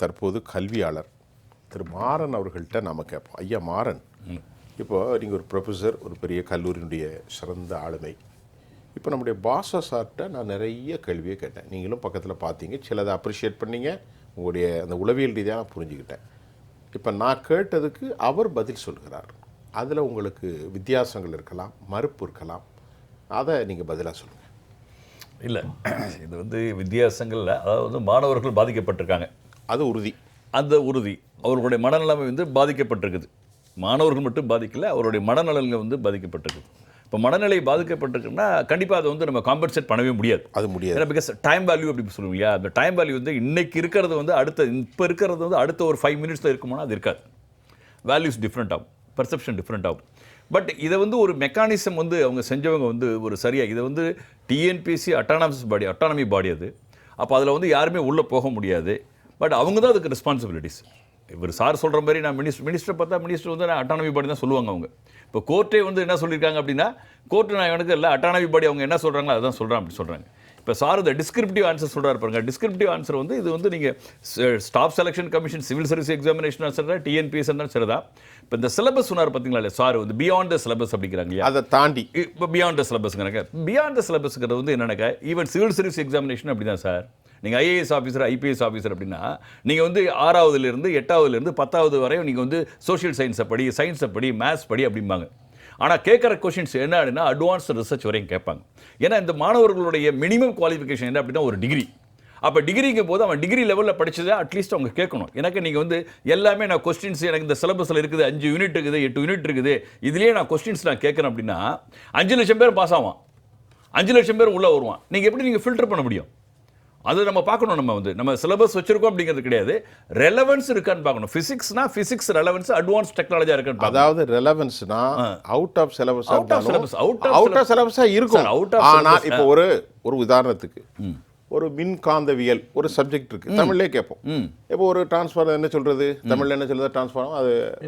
தற்போது கல்வியாளர். திரு மாறன் அவர்கள்ட்ட நாம கேட்போம். ஐயா மாறன் இப்போ நீங்கள் ஒரு ப்ரொஃபஸர் ஒரு பெரிய கல்லூரியினுடைய சிறந்த ஆளுமை. இப்போ நம்முடைய பாச சார்கிட்ட நான் நிறைய கேள்வியை கேட்டேன். நீங்களும் பக்கத்தில் பார்த்தீங்க. சிலதை அப்ரிஷியேட் பண்ணீங்க. உங்களுடைய அந்த உளவியல் ரீதியாக நான் புரிஞ்சுக்கிட்டேன். இப்போ நான் கேட்டதுக்கு அவர் பதில் சொல்கிறார். அதில் உங்களுக்கு வித்தியாசங்கள் இருக்கலாம் மறுப்பு இருக்கலாம். அதை நீங்கள் பதிலாக சொல்லுங்கள் இல்லை இது வந்து வித்தியாசங்கள்ல அதாவது வந்து மாணவர்கள் பாதிக்கப்பட்டிருக்காங்க. அது உறுதி. அந்த உறுதி. அவர்களுடைய மனநிலைமை வந்து பாதிக்கப்பட்டிருக்குது. மாணவர்கள் மட்டும் பாதிக்கல அவருடைய மனநலன்கள் வந்து பாதிக்கப்பட்டிருக்குது. இப்போ மனநிலை பாதிக்கப்பட்டிருக்குன்னா கண்டிப்பாக அதை வந்து நம்ம காம்பன்சேட் பண்ணவே முடியாது. அது முடியாது. ஏன்னா பிகாஸ் டைம் வேல்யூ அப்படி சொல்லுவோம் இல்லையா? அந்த டைம் வேல்யூ வந்து இன்னைக்கு இருக்கிறது வந்து அடுத்த இப்போ இருக்கிறது வந்து அடுத்த ஒரு ஃபைவ் மினிட்ஸில் இருக்குமோனா அது இருக்காது. வேல்யூஸ் டிஃப்ரெண்ட் ஆகும். பர்செப்ஷன் டிஃப்ரெண்ட் ஆகும். பட் இதை வந்து ஒரு மெக்கானிசம் வந்து அவங்க செஞ்சவங்க வந்து ஒரு சரியாக இதை வந்து TNPSC autonomous body autonomy body அது. அப்போ அதில் வந்து யாருமே உள்ளே போக முடியாது. பட் அவங்க தான் அதுக்கு ரெஸ்பான்சிபிலிட்டிஸ் இவர் சார் சொல்கிற மாதிரி நான் மினிஸ்டர் மினிஸ்டர் பார்த்தா மினிஸ்டர் வந்து நான் அட்டானமி பாடி தான் சொல்லுவாங்க அவங்க. இப்போ கோர்ட்டே வந்து என்ன சொல்லியிருக்காங்க அப்படின்னா கோர்ட்டு நான் எனக்கு இல்லை அட்டானமி பாடி அவங்க என்ன சொல்கிறாங்களோ அதான் சொல்கிறேன் அப்படி சொல்கிறாங்க இப்போ சார் இந்த டிஸ்கிரிப்டிவ் ஆன்சர் சொல்கிறாரு பாருங்க. டிஸ்கிரிப்டிவ் ஆன்சர் வந்து இது வந்து நீங்கள் staff selection commission civil service examination சரி டிஎன்பிஎஸ் சரி தான். இப்போ இந்த சிலபஸ் சொன்னார் பார்த்தீங்களா இல்லையா? சார் வந்து பியாண்ட் த சிலபஸ் அப்படிங்கிறாங்க அதை தாண்டி. இப்போ பியாண்ட் த சிலபஸ்ங்கிறாங்க பியாண்ட் த சிலபஸ்ங்கிறது வந்து என்னன்னாக்கா ஈவன் சிவில் சர்வீஸ் எக்ஸாமினேஷன் அப்படி தான் சார் நீங்கள் ஐஏஎஸ் ஆஃபீஸர் ஐபிஎஸ் ஆஃபீஸர் அப்படின்னா நீங்கள் வந்து ஆறாவதுலேருந்து எட்டாவதுலேருந்து பத்தாவது வரையும் நீங்கள் வந்து சோஷியல் சயின்ஸை படி சயின்ஸை படி மேத்ஸ் படி அப்படிம்பாங்க. ஆனால் கேட்குற கொஷின்ஸ் என்ன அப்படின்னா அட்வான்ஸ் ரிசர்ச் வரையும் கேட்பாங்க. ஏன்னா இந்த மாணவர்களுடைய மினிமம் குவாலிஃபிகேஷன் என்ன அப்படின்னா ஒரு டிகிரி அப்போ டிகிரிங்கும் போது அவன் டிகிரி லெவலில் படித்ததை அட்லீஸ்ட் அவங்க கேட்கணும். எனக்கு நீங்கள் வந்து எல்லாமே நான் கொஸ்டின்ஸ் எனக்கு இந்த சிலபஸில் இருக்குது அஞ்சு யூனிட் இருக்குது எட்டு யூனிட் இருக்குது இதுலேயே நான் கொஸ்டின்ஸ் நான் கேட்குறேன் அப்படின்னா அஞ்சு லட்சம் பேர் பாஸ் ஆவான். அஞ்சு லட்சம் பேர் உள்ளே வருவான். நீங்கள் எப்படி நீங்கள் ஃபில்டர் பண்ண முடியும்? அது நம்ம பார்க்கணும் நம்ம வந்து. நம்ம சிலபஸ் வச்சிருக்கோம் அப்படிங்கிறது கிடையாது. ரெலவன்ஸ் இருக்கான்னு பார்க்கணும். ஃபிசிக்ஸ்னா ஃபிசிக்ஸ் ரெலவன்ஸ் அட்வான்ஸ் டெக்னாலஜியாக இருக்கான்னு அதாவது ரெலவன்ஸ்னா out of syllabus syllabus, out of out of சிலபஸா இருக்கும். Sir, out of ஆனா syllabus, இப்போ ஒரு ஒரு உதாரணத்துக்கு. ஒரு மின்காந்தவியல் ஒரு சப்ஜெக்ட் இருக்கு. தமிழ்லயே கேட்போம். இப்போ ஒரு டிரான்ஸ்ஃபார் என்ன சொல்றது? தமிழ்ல என்ன சொல்றது? டிரான்ஸ்ஃபார் அது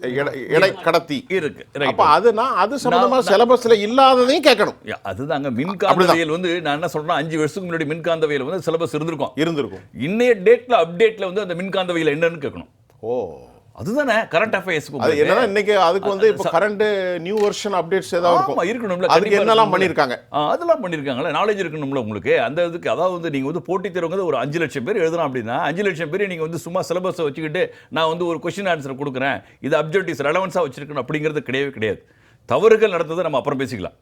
எடை- எடை கடத்தி. இருக்கு. அப்ப அதுனா அது சம்பந்தமா சிலபஸ்ல இல்லாததையும் கேட்கணும். யா, அதுதாங்க. மின்காந்தவியல் வந்து நான் என்ன சொல்றேன் அஞ்சு வருஷத்துக்கு முன்னாடி மின்காந்தவியல் வந்து சிலபஸ் இருந்திருக்கும். இருந்திருக்கும். இன்னைய டேட்ல அப்டேட்ல வந்து அந்த மின்காந்தவியல் என்னன்னு கேட்கணும். ஓ. அதுதானே கரண்ட் அது அஃபேர்ஸ்க்கு என்னன்னா இன்னைக்கு அதுக்கு வந்து இப்போ கரண்ட் நியூ வெர்ஷன் அப்டேட்ஸ் ஏதாவது இருக்கும். இருக்கணும்ல அதுக்கு என்னெல்லாம் ஆ, அதெல்லாம் பண்ணிருக்காங்கல்ல நாலேஜ் இருக்கணும்ல உங்களுக்கு. அந்த இதுக்கு அதாவது வந்து நீங்க வந்து போட்டித் தேர்வுங்க ஒரு அஞ்சு லட்சம் பேர் எழுதலாம் அப்படின்னா அஞ்சு லட்சம் பேர் நீங்க வந்து சும்மா சிலபஸை வச்சுக்கிட்டு நான் வந்து ஒரு கொஸ்டின் ஆன்சர் கொடுக்குறேன் இது அப்ஜெக்டிவ்ஸ் ரெலவன்ஸாக வச்சிருக்கணும் அப்படிங்கிறது கிடையவே கிடையாது. தவறுகள் நடந்ததை நம்ம அப்புறம் பேசிக்கலாம்.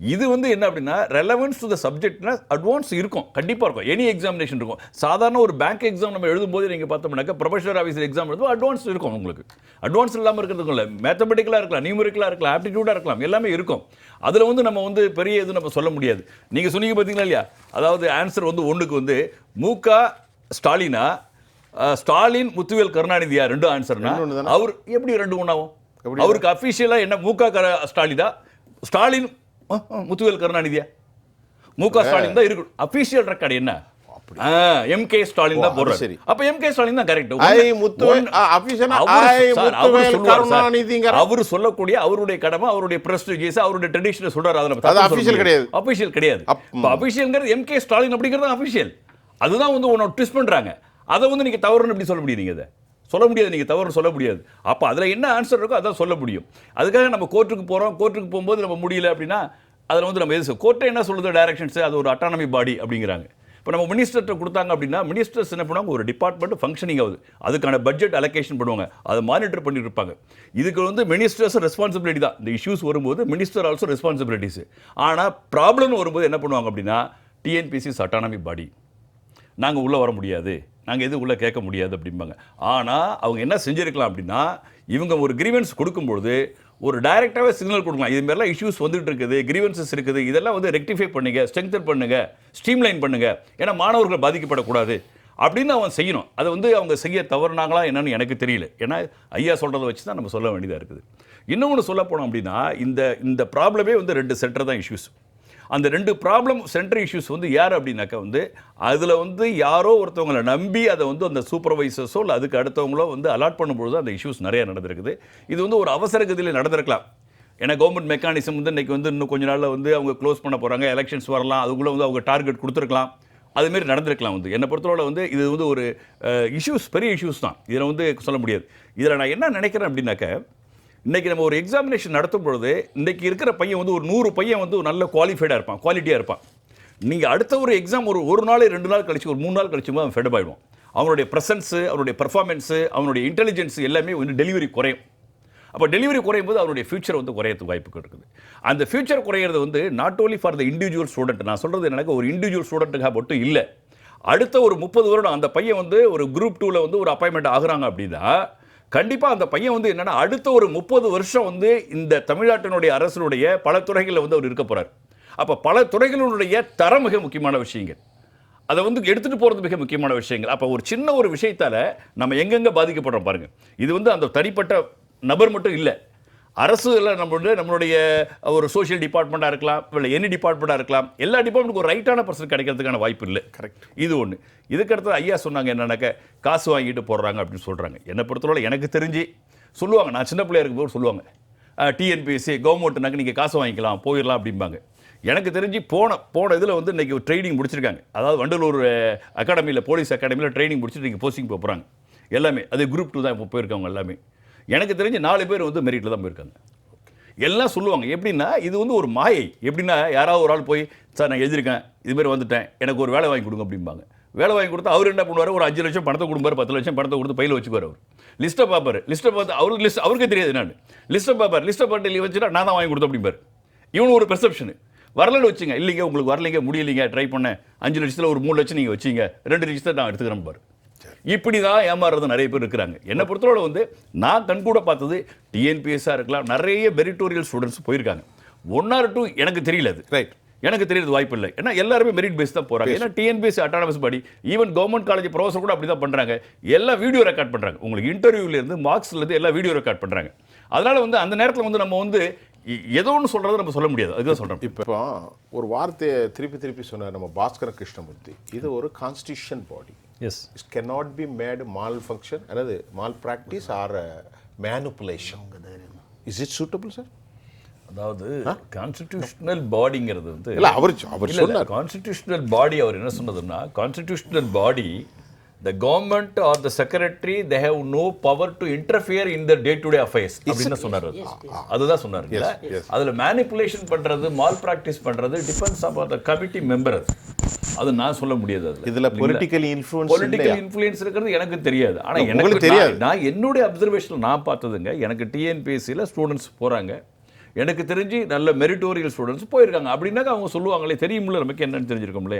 இது வந்து என்ன அப்படின்னா ரெலவன்ஸ் டு த சப்ஜெக்ட்னா அட்வான்ஸ் இருக்கும். கண்டிப்பாக இருக்கும். எனி எக்ஸாமினேஷன் இருக்கும். சாதாரண ஒரு பேங்க் எக்ஸாம் நம்ம எழுதும்போது நீங்கள் பார்த்தோம்னாக்கா ப்ரொஃபஷனல் ஆஃபீஸர் எக்ஸாம் எழுதும் அட்வான்ஸ் இருக்கும் உங்களுக்கு. அட்வான்ஸ் இல்லாமல் இருக்கிறதுக்கும் இல்லை மேத்தமெட்டிக்கலாக இருக்கலாம் நியூமரிக்கலாக இருக்கலாம் ஆப்டிடியூடாக இருக்கலாம் எல்லாமே இருக்கும். அதில் வந்து நம்ம வந்து பெரிய இது நம்ம சொல்ல முடியாது. நீங்கள் சொன்னீங்க பார்த்தீங்களா இல்லையா? அதாவது ஆன்சர் வந்து ஒன்றுக்கு வந்து மூகா ஸ்டாலினா ஸ்டாலின் முத்துவேல் கருணாநிதியா ரெண்டு ஆன்சர்னா அவர் எப்படி ரெண்டு ஒன்றாகும் அவருக்கு அஃபிஷியலாக என்ன மூகா கர ஸ்டாலினா? ஸ்டாலின் முத்துவேல் கருணாநிதியா. முக ஸ்டாலின் தான் இருக்கணும். அபிஷியல் ரெக்கார்டு என்ன? எம் கே ஸ்டாலின் தான் போடுறாரு. அப்ப எம் கே ஸ்டாலின் தான் கரெக்ட் ஐ கருணாநிதிங்கிற அவர் சொல்லக்கூடிய அவருடைய கடமை அவருடைய பிரஸ்டீஜியஸ் அவருடைய ட்ரெடிஷனை சொல்றாரு. அதுல அது கிடையாது. அபிஷியல் கிடையாது. அபிஷியல்ங்கிறது எம் கே ஸ்டாலின் அப்படிங்கிறது அபிஷியல் அதுதான் வந்து ஒன்று ட்விஸ்ட் பண்றாங்க. அதை வந்து நீங்க தவறுன்னு எப்படி சொல்ல முடியும் நீங்க சொல்ல முடியாது நீங்கள் தவறுன்னு சொல்ல முடியாது. அப்போ அதில் என்ன ஆன்சர் இருக்கோ அதான் சொல்ல முடியும். அதுக்காக நம்ம கோர்ட்டுக்கு போகிறோம் கோர்ட்டுக்கு போகும்போது நம்ம முடியல அப்படின்னா அதில் வந்து நம்ம எது கோர்ட்டை என்ன சொல்லுது டைரக்ஷன்ஸ் அது ஒரு அட்டானமி பாடி அப்படிங்கிறாங்க. இப்போ நம்ம மினிஸ்டர்கிட்ட கொடுத்தாங்க அப்படின்னா மினிஸ்டர்ஸ் என்ன பண்ணுவாங்க? ஒரு டிபார்ட்மெண்ட் ஃபங்க்ஷனிங் ஆகுது. அதுக்கான பட்ஜெட் அலோகேஷன் பண்ணுவாங்க. அதை மானிட்டர் பண்ணிட்டு இருப்பாங்க. இதுக்கு வந்து மினிஸ்டர்ஸ் ரெஸ்பான்சிபிலிட்டி தான். இந்த இஷ்யூஸ் வரும்போது மினிஸ்டர் ஆல்சோ ரெஸ்பான்சிபிலிட்டிஸ் ஆனால் ப்ராப்ளம்னு வரும்போது என்ன பண்ணுவாங்க அப்படின்னா டிஎன்பிசிஸ் அட்டானமி பாடி நாங்கள் உள்ளே வர முடியாது. நாங்கள் எது உள்ளே கேட்க முடியாது அப்படிம்பாங்க. ஆனால் அவங்க என்ன செஞ்சுருக்கலாம் அப்படின்னா இவங்க ஒரு கிரீவன்ஸ் கொடுக்கும்பொழுது ஒரு டைரெக்டாகவே சிக்னல் கொடுக்கலாம். இது மாதிரிலாம் இஷ்யூஸ் வந்துட்டு இருக்குது கிரீவன்சஸ் இருக்குது. இதெல்லாம் வந்து ரெக்டிஃபை பண்ணுங்கள் ஸ்ட்ரெங்தன் பண்ணுங்கள் ஸ்ட்ரீம்லைன் பண்ணுங்க. ஏன்னா மாணவர்கள் பாதிக்கப்படக்கூடாது. அப்படின்னு அவன் செய்யணும். அதை வந்து அவங்க செய்ய தவறுனாங்களா என்னன்னு எனக்கு தெரியல. ஏன்னா ஐயா சொல்கிறத வச்சு தான் நம்ம சொல்ல வேண்டியதாக இருக்குது. இன்னொன்று சொல்ல போனோம் அப்படின்னா இந்த இந்த ப்ராப்ளமே வந்து ரெண்டு சென்டர் தான் இஷ்யூஸ் அந்த ரெண்டு ப்ராப்ளம் சென்டர் இஷ்யூஸ் வந்து யார் அப்படின்னாக்கா வந்து அதில் வந்து யாரோ ஒருத்தவங்களை நம்பி அதை வந்து அந்த சூப்பர்வைசர்ஸோ இல்லை அதுக்கு அடுத்தவங்களோ வந்து அலாட் பண்ணும்பொழுது அந்த இஷ்யூஸ் நிறையா நடந்திருக்குது. இது வந்து ஒரு அவசர கதியில் நடந்திருக்கலாம். ஏன்னா கவர்மெண்ட் மெக்கானிசம் வந்து இன்றைக்கி வந்து இன்னும் கொஞ்ச நாளில் வந்து அவங்க க்ளோஸ் பண்ண போகிறாங்க எலெக்ஷன்ஸ் வரலாம் அதுக்குள்ளே வந்து அவங்க டார்கெட் கொடுத்துருக்கலாம். அதுமாரி நடந்திருக்கலாம் வந்து. என்னை பொறுத்தவரை வந்து இது வந்து ஒரு இஷ்யூஸ் பெரிய இஷ்யூஸ் தான். இதில் வந்து சொல்ல முடியாது. இதில் நான் என்ன நினைக்கிறேன் அப்படின்னாக்க இன்றைக்கி நம்ம ஒரு எக்ஸாமினேஷன் நடத்தும் பொழுது இன்றைக்கி இருக்கிற பையன் வந்து ஒரு நூறு பையன் வந்து நல்ல குவாலிஃபைடாக இருப்பான் குவாலிட்டியாக இருப்பான். நீங்கள் அடுத்த ஒரு எக்ஸாம் ஒரு ஒரு நாள் ரெண்டு நாள் கழிச்சு ஒரு மூணு நாள் கழிச்சு அவன் ஃபெடப் ஆகிடுவான் அவனுடைய ப்ரெசன்ஸு அவனுடைய பர்ஃபார்மென்ஸு அவனுடைய இன்டெலிஜென்ஸ் எல்லாமே வந்து டெலிவரி குறையும். அப்போ டெலிவரி குறையும் போது அவனுடைய ஃபியூச்சர் வந்து குறையறதுக்கு வாய்ப்பு இருக்குது. அந்த ஃபியூச்சர் குறையிறது வந்து not only for the individual student நான் சொல்கிறது எனக்கு ஒரு இண்டிவிஜுவல் ஸ்டூடெண்ட்டுக்காக மட்டும் இல்லை. அடுத்த ஒரு முப்பது வருடம் அந்த பையன் வந்து ஒரு குரூப் டூவில் வந்து ஒரு அப்பாயின்மெண்ட் ஆகுறாங்க அப்படின்னா கண்டிப்பாக அந்த பையன் வந்து என்னன்னா அடுத்த ஒரு முப்பது வருஷம் வந்து இந்த தமிழ்நாட்டினுடைய அரசனுடைய பல துறைகளில் வந்து அவர் இருக்க போகிறார் அப்போ பல துறைகளினுடைய தரம் மிக முக்கியமான விஷயங்கள். அதை வந்து எடுத்துகிட்டு போகிறது மிக முக்கியமான விஷயங்கள். அப்போ ஒரு சின்ன ஒரு விஷயத்தால் நம்ம எங்கெங்கே பாதிக்கப்படுறோம் பாருங்கள் இது வந்து அந்த தனிப்பட்ட நபர் மட்டும் இல்லை. அரசு இல்லை நம்மளுடைய நம்மளுடைய ஒரு சோஷியல் டிபார்ட்மெண்ட்டாக இருக்கலாம் இல்லை எனி டிபார்ட்மெண்ட்டாக இருக்கலாம் எல்லா டிபார்ட்மெண்ட்டுக்கு ஒரு ரைட்டான பர்சன் கிடைக்கிறதுக்கான வாய்ப்பு இல்லை. Correct. இது ஒன்று இதுக்கடுத்து ஐயா சொன்னாங்க என்னன்னாக்க காசு வாங்கிட்டு போடுறாங்க அப்படின்னு சொல்கிறாங்க என்னை பொறுத்தவரை எனக்கு தெரிஞ்சு சொல்லுவாங்க. நான் சின்ன பிள்ளையா இருக்கும்போது சொல்லுவாங்க. டிஎன்பிஎஸ்சி கவர்மெண்ட்னாக்க நீங்கள் காசு வாங்கிக்கலாம் போயிடலாம் அப்படிம்பாங்க. எனக்கு தெரிஞ்சு போன போன இதில் வந்து இன்றைக்கி ட்ரைனிங் முடிச்சிருக்காங்க. அதாவது வண்டலூர் அகாடமியில் போலீஸ் அகாடமியில் ட்ரைனிங் முடிச்சுட்டு நீங்கள் போஸ்டிங் போகிறாங்க எல்லாமே. அது குரூப் டூ தான் இப்போ போயிருக்காங்க எல்லாமே. எனக்கு தெரிஞ்சு நாலு பேர் வந்து மெரிட்டில் தான் போயிருக்காங்க. எல்லாம் சொல்லுவாங்க எப்படின்னா இது வந்து ஒரு மாயை. எப்படின்னா யாராவது ஒரு ஆள் போய் சார் நான் எழுதியிருக்கேன் இதுமாரி வந்துட்டேன் எனக்கு ஒரு வேலை வாங்கி கொடுங்க அப்படிம்பாங்க. வேலை வாங்கி கொடுத்தா அவர் என்ன பண்ணுவார்? ஒரு அஞ்சு லட்சம் பணத்தை கொடுப்பார் பத்து லட்சம் பணத்தை கொடுத்து பையில் வச்சுக்குவார் அவர். லிஸ்ட்டை பார்ப்பார். லிஸ்ட்டை பார்த்து அவருக்கு லிஸ்ட் அவருக்கு தெரியாது நான் லிஸ்ட்டை பார்ப்பார். லிஸ்ட்டை பார்த்து வச்சுட்டா நான் தான் வாங்கி கொடுத்தேன் அப்படிம்பார். இவனு ஒரு பெர்செப்ஷனு வரலன்னு வச்சுங்க இல்லைங்க உங்களுக்கு வரலைங்க முடியலைங்க ட்ரை பண்ணேன். அஞ்சு லட்சத்தில் ஒரு மூணு லட்சம் நீங்கள் வச்சிங்க ரெண்டு லட்சத்தை நான் எடுத்துக்கிறேன் பாரு. இப்படி தான் ஏமாறுறது நிறைய பேர் இருக்கிறாங்க. என்னை பொறுத்தவரை வந்து நான் கண் கூட பார்த்தது டிஎன்பிஎஸ்ஸாக இருக்கலாம் நிறைய மெரிட்டோரியல் ஸ்டூடெண்ட்ஸ் போயிருக்காங்க. ஒன் ஆர் டூ எனக்கு தெரியல அது. Right. எனக்கு தெரியறது வாய்ப்பு இல்லை. ஏன்னா எல்லாருமே மெரிட் பேஸ் தான் போறாங்க. ஏன்னா டிஎன்பிஎஸ்சி அட்டானமஸ் படி ஈவன் கவர்மெண்ட் காலேஜ் ப்ரொஃபஸர் கூட அப்படி தான் பண்றாங்க. எல்லாம் வீடியோ ரெக்கார்ட் பண்றாங்க. உங்களுக்கு இன்டர்வியூல இருந்து மார்க்ஸ்ல இருந்து எல்லாம் வீடியோ ரெக்கார்ட் பண்றாங்க. அதனால வந்து அந்த நேரத்தில் வந்து நம்ம வந்து ஏதோ ஒன்று சொல்றதை நம்ம சொல்ல முடியாது. அதுதான் சொல்றேன் இப்போ ஒரு வார்த்தையை திருப்பி திருப்பி சொன்னார் நம்ம பாஸ்கர கிருஷ்ணமூர்த்தி. இது ஒரு constitution body as it cannot be made malfunction அல்லது malpractice or manipulation is it suitable sir அதாவது கான்ஸ்டிடியூஷனல் பாடிங்கிறது வந்து இல்ல அவர் அவர் சொன்னார். கான்ஸ்டிடியூஷனல் பாடி அவர் என்ன சொன்னதுன்னா constitutional body the government or the secretary they have no power to interfere in the day to day affairs அப்படின்னு சொன்னார். அது. அதுதான் சொன்னார்? அதுல மேனிப்புலேஷன் பண்றது மால் பிராக்டிஸ் பண்றது depends upon the committee member அது அது நான் சொல்ல முடியாது அதுல. இதுல பொலிட்டிக்கல் இன்ஃப்ளூயன்ஸ் பொலிட்டிக்கல் இன்ஃப்ளூயன்ஸ் இருக்கிறது எனக்கு தெரியாது. ஆனா உங்களுக்கு எனக்கு தெரியாது. நான் என்னுடைய அப்சர்வேஷனில் நான் பார்த்ததுங்க எனக்கு டிஎன்பிஎஸ்சியில் ஸ்டூடெண்ட்ஸ் போறாங்க. எனக்கு தெரிஞ்சு நல்ல மெரிட்டோரியல் ஸ்டூடெண்ட்ஸ் போயிருக்காங்க. அப்படின்னாக்க அவங்க சொல்லுவாங்களே தெரியும்ல நமக்கு என்னன்னு தெரிஞ்சிருக்கோம்ல.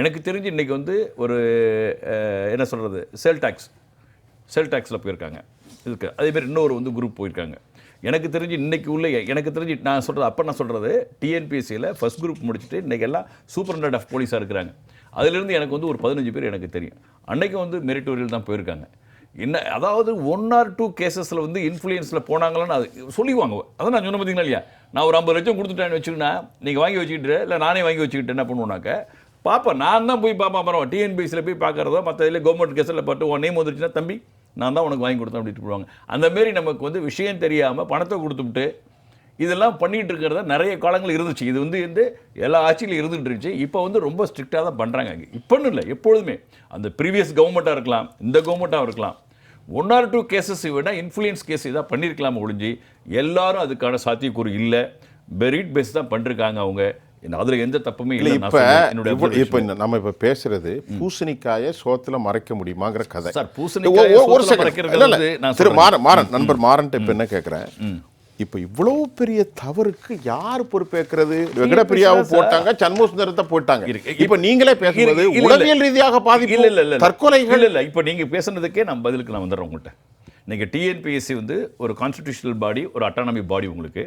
எனக்கு தெரிஞ்சு இன்றைக்கி வந்து ஒரு என்ன சொல்கிறது சேல் டேக்ஸ் சேல் டேக்ஸில் போயிருக்காங்க. இதுக்கு அதேமாதிரி இன்னொரு வந்து குரூப் போயிருக்காங்க. எனக்கு தெரிஞ்சு இன்றைக்கி உள்ள எனக்கு தெரிஞ்சு நான் சொல்கிறது அப்போ நான் சொல்கிறது டிஎன்பிஎஸ்சியில் ஃபஸ்ட் குரூப் முடிச்சுட்டு இன்றைக்கி எல்லாம் சூப்பரண்டன்ட் ஆஃப் போலீஸாக இருக்கிறாங்க. அதுலேருந்து எனக்கு வந்து ஒரு பதினஞ்சு பேர் எனக்கு தெரியும். அன்றைக்கி வந்து மெரிட்டோரியல் தான் போயிருக்காங்க. என்ன அதாவது ஒன் ஆர் டூ கேசஸில் வந்து இன்ஃப்ளூயன்ஸில் போனாங்களான்னு அது சொல்லிவாங்க அதான் நான் சொன்ன பார்த்தீங்களா இல்லையா? நான் ஒரு ஐம்பது லட்சம் கொடுத்துட்டேன்னு வச்சுக்கினா நீங்கள் வாங்கி வச்சுக்கிட்டு இல்லை நானே வாங்கி வச்சுக்கிட்டு என்ன பண்ணுவோன்னாக்க பார்ப்பேன் நான் தான் போய் பார்ப்பேன் அப்புறம் டிஎன்பிஎஸ்சியில் போய் பார்க்குறதோ மற்ற இதில் கவர்மெண்ட் கேஸில் பட்டு உன் நேம் வந்துருச்சுன்னா தம்பி நான் தான் உனக்கு வாங்கி கொடுத்தேன் அப்படின்ட்டு போடுவாங்க. அந்தமாரி நமக்கு வந்து விஷயம் தெரியாமல் பணத்தை கொடுத்துட்டு இதெல்லாம் பண்ணிகிட்டு இருக்கிறத நிறைய காலங்கள் இருந்துச்சு. இது வந்து வந்து எல்லா ஆட்சியிலும் இருந்துகிட்டு இருந்துச்சு. இப்போ வந்து ரொம்ப ஸ்ட்ரிக்டாக தான் பண்ணுறாங்க இப்போன்னு இல்லை எப்பொழுதுமே. அந்த ப்ரீவியஸ் கவர்மெண்ட்டாக இருக்கலாம் இந்த கவர்மெண்ட்டாக இருக்கலாம். ஒன் ஆர் டூ கேசஸ் விட இன்ஃப்ளூயன்ஸ் கேஸ் இதாக பண்ணியிருக்கலாம் ஒழிஞ்சு எல்லாரும் அதுக்கான சாத்தியக்கூறு இல்லை. பெரிட் பேஸ் தான் பண்ணிருக்காங்க அவங்க. அதில் எந்த தப்புமே இல்ல இப்ப இப்ப- நம்ம இப்ப பேசுறது பூசணிக்காய சோத்துல மறைக்க முடியுமாங்கிற கதை. சார், பூசணிக்காயை ஒரு நான் திரு. மாறன் மாறன் நண்பர் மாறன்ட்ட இப்ப என்ன கேக்குறேன்? இப்ப இவ்வளவு பெரிய தவறுக்கு யார் பொறுப்பேற்கிறது வெங்கடப்பிரியாவை. போட்டாங்க சண்முக சுந்தரத்தை போட்டாங்க. இப்ப நீங்களே இல்ல. உளவியல் ரீதியாக பாதிப்பு இல்ல இல்ல தற்கொலைகள் இல்ல இப்போ நீங்க பேசுனதுக்கே நான் பதிலுக்கு நான் வந்துடுறேன் உங்கள்கிட்ட இன்னைக்கு டிஎன்பிஎஸ்சி வந்து ஒரு கான்ஸ்டிடியூஷனல் பாடி ஒரு அட்டானமி பாடி உங்களுக்கு.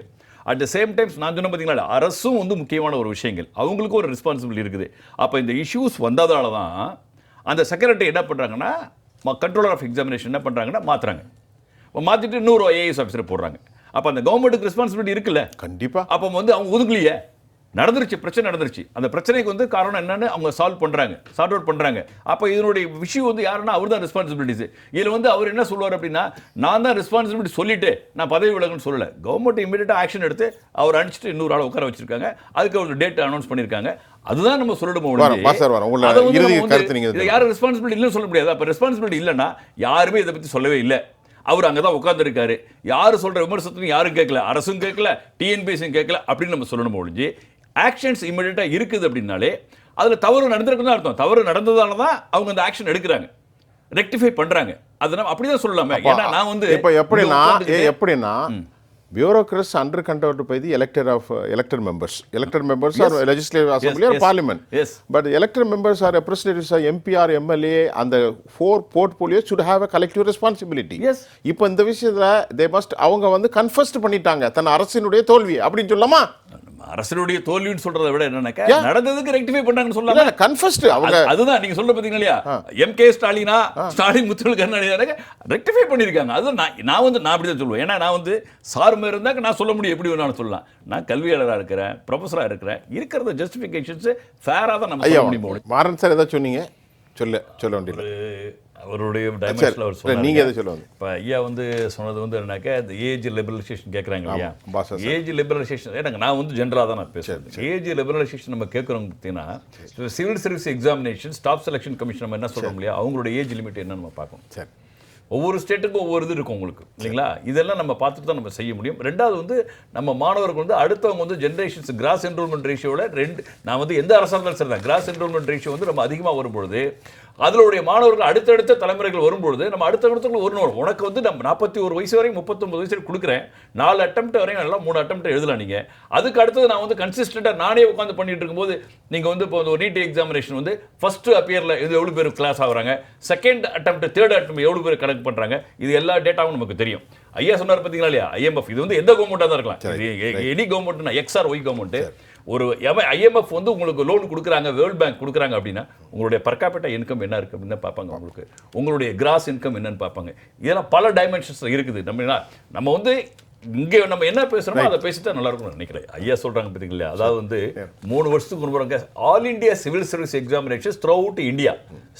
அட் த சேம் டைம்ஸ் நான் சொன்ன பார்த்தீங்களா அரசும் வந்து முக்கியமான ஒரு விஷயங்கள். அவங்களுக்கும் ஒரு ரெஸ்பான்சிபிலிட்டி இருக்குது. அப்போ இந்த இஷ்யூஸ் வந்ததால தான் அந்த செக்ரட்டரி என்ன பண்ணுறாங்கன்னா கண்ட்ரோலர் ஆஃப் எக்ஸாமினேஷன் என்ன பண்ணுறாங்கன்னா மாற்றுறாங்க இப்போ மாற்றிட்டு இன்னொரு ஐஏஎஸ் ஆஃபீஸர் போடுறாங்க. அப்போ அந்த கவர்மெண்ட்டுக்கு ரெஸ்பான்சிபிலிட்டி இருக்குல்ல? கண்டிப்பா. அப்போ வந்து அவங்க ஒதுக்கலையே. நடந்துருச்சு பிரச்சனை நடந்துருச்சு. அந்த பிரச்சனைக்கு வந்து காரணம் என்னன்னு அவங்க சால்வ் பண்றாங்க சார்ட் அவுட் பண்றாங்க. அப்போ இதனுடைய விஷயம் வந்து யாருன்னா அவர் தான் ரெஸ்பான்சிபிலிட்டிஸ் இதில் வந்து அவர் என்ன சொல்லுவார் அப்படின்னா நான் தான் ரெஸ்பான்சிபிலிட்டி சொல்லிட்டு நான் பதவி விலகுன்னு சொல்லல. கவர்மெண்ட் இமீடியட்டாக ஆக்ஷன் எடுத்து அவர் அனுப்பிச்சிட்டு இன்னொரு ஆளை உட்கார வச்சிருக்காங்க. அதுக்கு ஒரு டேட் அனௌன்ஸ் பண்ணியிருக்காங்க அதுதான் நம்ம சொல்லிடுமோ இதை யாரும் ரெஸ்பான்சிபிலிட்டி இல்லைன்னு சொல்ல முடியாது. அப்போ ரெஸ்பான்சிபிலிட்டி இல்லைன்னா யாருமே இதை பற்றி சொல்லவே இல்லை. அவர் அங்கே தான் உட்காந்துருக்காரு யார் சொல்கிற விமர்சனத்தையும் யாரும் கேட்கல. அரசும் கேட்கல டிஎன்பிஎஸும் கேட்கல அப்படின்னு நம்ம சொல்லணும் ஒழிஞ்சு ஆக்ஷன்ஸ் இமீடியட்டாக இருக்குது அப்படின்னாலே அதில் தவறு நடந்திருக்குன்னு அர்த்தம் தவறு நடந்ததால தான் அவங்க அந்த ஆக்ஷன் எடுக்கிறாங்க ரெக்டிஃபை பண்ணுறாங்க அதை நம்ம அப்படி தான் சொல்லலாமே ஏன்னா நான் வந்து இப்போ எப்படின்னா எப்படின்னா uh, elected members elected members are legislative assembly or yes. parliament Yes. but the elected members are representatives of mp or mla and the four portfolios should have a collective responsibility Yes. இப்போ இந்த விஷயத்துல they must அவங்க வந்து confused பண்ணிட்டாங்க தன் அரசினுடைய தோல்வி அப்படின்னு சொல்லலாமா அரசனுடைய தோல்வின்னு சொல்றதை விட என்னன்னாக்கா நடந்ததுக்கு ரெக்டிஃபை பண்ணாங்கன்னு சொல்லலாம் இல்ல கன்ஃபஸ்ட் அவங்க அது- அதுதான் நீங்க சொல்ல பாத்தீங்களா இல்லையா எம் கே ஸ்டாலினா ஸ்டாலின் முத்துவேல் கருணாநிதி ரெக்டிஃபை பண்ணிருக்காங்க அது நான் நான் வந்து நான் அப்படிதான் சொல்லுவேன். ஏன்னா நான் வந்து சார்மை இருந்தாக்க நான் சொல்ல முடியும் எப்படி வேணாலும் சொல்லலாம். நான் கல்வியாளராக இருக்கிறேன் ப்ரொஃபஸராக இருக்கிறேன். இருக்கிறத ஜஸ்டிஃபிகேஷன்ஸ் ஃபேராக தான் நம்ம ஐயா சொல்ல முடியும் மாறன் சார் ஏதாவது சொன்னீங்க? சொல்ல சொல்ல வேண்டியது. அவருடைய டைமென்ஷனில் அவர் இல்ல, சொன்னாங்க நீங்க எதை சொல்ல வந்தீங்க? இப்போ ஐயா வந்து சொன்னது வந்து என்னன்னாக்கா இந்த ஏஜ் லிபரலைசேஷன் கேட்குறாங்க இல்லையா? பாசா ஏஜ் லிபரலைசேஷன் எனக்கு நான் வந்து ஜென்ரலாக தான் நான் பேசுறேன் ஏஜ் லிபரலைசேஷன் நம்ம கேட்குறோம் பார்த்தீங்கன்னா civil service examination staff selection commission நம்ம என்ன சொல்றோம் இல்லையா? அவங்களோட ஏஜ் லிமிட் என்னன்னு நம்ம பார்க்கணும். சரி. ஒவ்வொரு ஸ்டேட்டுக்கும் ஒவ்வொரு இது இருக்கும் உங்களுக்கு இல்லைங்களா? இதெல்லாம் நம்ம பார்த்துட்டு தான் நம்ம செய்ய முடியும். ரெண்டாவது வந்து நம்ம மாணவர்கள் வந்து அடுத்தவங்க வந்து ஜென்ரேஷன்ஸ் கிராஸ் என்ரோல்மெண்ட் ரேஷியோவில் ரெண்டு நான் வந்து எந்த அரசாக சரி தான் கிராஸ் என்ரோல்மெண்ட் ரேஷியோ வந்து நம்ம அதிகமாக வரும்பொழுது அதனுடைய மாணவர்கள் அடுத்தடுத்த தலைமுறைகள் வரும்பொழுது நம்ம அடுத்த இடத்துக்கு ஒரு நாள் உனக்கு வந்து நம்ம நாற்பத்தி ஒரு வயசு வரையும் முப்பத்தொம்பது வயசு வரைக்கும் கொடுக்குறேன். நாலு அட்டம்ப்ட் வரையும் நல்லா மூணு அட்டம்ப்ட் எழுதலாம் நீங்கள் அதுக்கு அடுத்தது நான் வந்து கன்சிஸ்டண்ட்டாக நானே உட்காந்து பண்ணிட்டு இருக்கும்போது நீங்கள் வந்து இப்போ ஒரு நீட் எக்ஸாமினேஷன் வந்து ஃபஸ்ட்டு அப்பியரில் இது எவ்வளோ பேர் கிளாஸ் ஆகுறாங்க? செகண்ட் அட்டம் தேர்ட் அட்டம் எவ்வளோ பேர் கணக்கு பண்ணுறாங்க இது எல்லா டேட்டாவும் நமக்கு தெரியும். ஐயா சொன்னார் பார்த்தீங்களா இல்லையா? ஐஎம்எஃப் இது வந்து எந்த கவர்மெண்ட்டாக தான் இருக்கலாம். எனி கவர்மெண்ட்னா எக்ஸ்ஆர் ஒய் கவர்மெண்ட் ஒரு ஐஎம்எஃப் வந்து உங்களுக்கு லோன் கொடுக்குறாங்க வேர்ல்ட் பேங்க் கொடுக்குறாங்க அப்படின்னா உங்களுடைய பர்காபிட்டா இன்கம் என்ன இருக்குது அப்படின்னு பார்ப்பாங்க உங்களுக்கு. உங்களுடைய கிராஸ் இன்கம் என்னன்னு பார்ப்பாங்க. இதெல்லாம் பல டைமென்ஷன்ஸ் இருக்குது. நம்ம நம்ம வந்து இங்கே நம்ம என்ன பேசுறோமோ அதை பேசிட்டா நல்லா இருக்கும்னு நினைக்கிறேன். ஐயா சொல்றாங்க பார்த்தீங்களா அதாவது வந்து மூணு வருஷத்துக்கு போறாங்க all India civil service examinations throughout India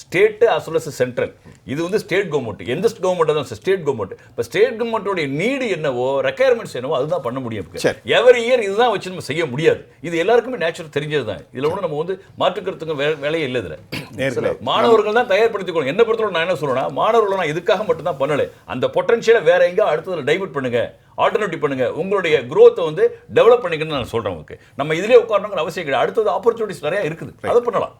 state as well as central இது வந்து ஸ்டேட் கவர்மெண்ட் எந்த கவர்மெண்ட் தான் ஸ்டேட் கவர்மெண்ட் இப்போ ஸ்டேட் கவர்மெண்ட்டோடைய நீடு என்னவோ ரெக்குயர்மெண்ட்ஸ் என்னவோ அதுதான் பண்ண முடியும். எவரி இயர் இதுதான் வச்சு நம்ம செய்ய முடியாது. இது எல்லாருக்குமே நேச்சுரல் தெரிஞ்சது தான். இதுல ஒன்றும் நம்ம வந்து மாற்றுக்கிறதுக்கு வேலையே இல்லை இதுல. மாணவர்கள் தான் தயார்படுத்திக்கணும் என்ன பொறுத்தவரை நான் என்ன சொல்றேன்னா மாணவர்கள் நான் இதுக்காக மட்டும் தான் பண்ணல. அந்த பொட்டன்ஷியலை வேற எங்க அடுத்ததுல டைவர்ட் பண்ணுங்க. ஆல்டர்னேட்டிவ் பண்ணுங்கள் உங்களுடைய க்ரோத்தை வந்து டெவலப் பண்ணிக்கணும்னு நான் சொல்கிறேன் உங்களுக்கு. நம்ம இதிலே உட்காரணுங்கிற அவசியம் கிடையாது. அடுத்தது ஆப்பர்ச்சுனிட்டிஸ் நிறையா இருக்குது. அதை பண்ணலாம்.